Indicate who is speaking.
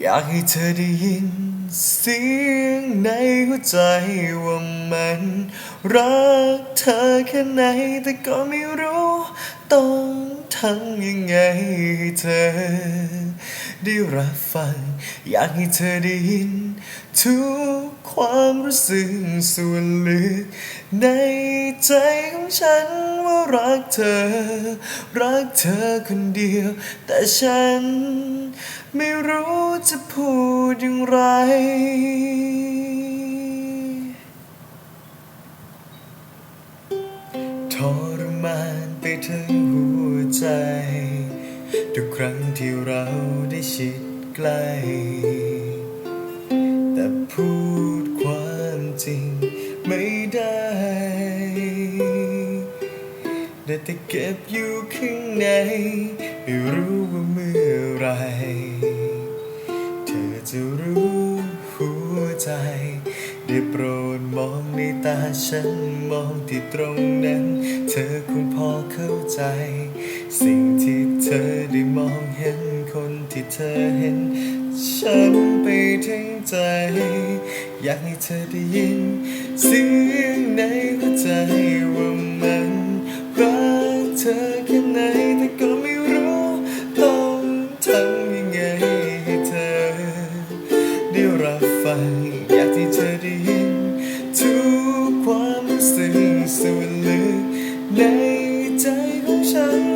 Speaker 1: อยากให้เธอได้ยิน เสียงในหัวใจว่ามันรักเธอแค่ไหนแต่ก็ไม่รู้ต้องทำยังไงให้เธอ ได้รับฟัง อยากให้เธอได้ยิน ทุกความรู้สึกส่วนลึก ในใจของฉันว่ารักเธอ รักเธอคนเดียว แต่ฉันไม่รู้ จะพูดอย่างไร ทรมานไปทั้งหัวใจ ทุกครั้งที่เราได้ชิดใกล้แต่พูดความจริงไม่ได้ได้แต่เก็บอยู่ข้างใน ไม่รู้ว่าเมื่อไหร จะรู้หัวใจ ได้โปรดมองในตาฉันมองที่ตรงนั้น เธอคงพอเข้าใจ สิ่งที่เธอได้มองเห็นคนที่เธอเห็นฉันไปทั้งใจ อยากให้เธอได้ยิน เสียงในหัวใจว่ามันรักเธอแค่ไหน รับฟังอยากที่เธอได้ยินทุกความรู้สึกส่วนลึกในใจของฉัน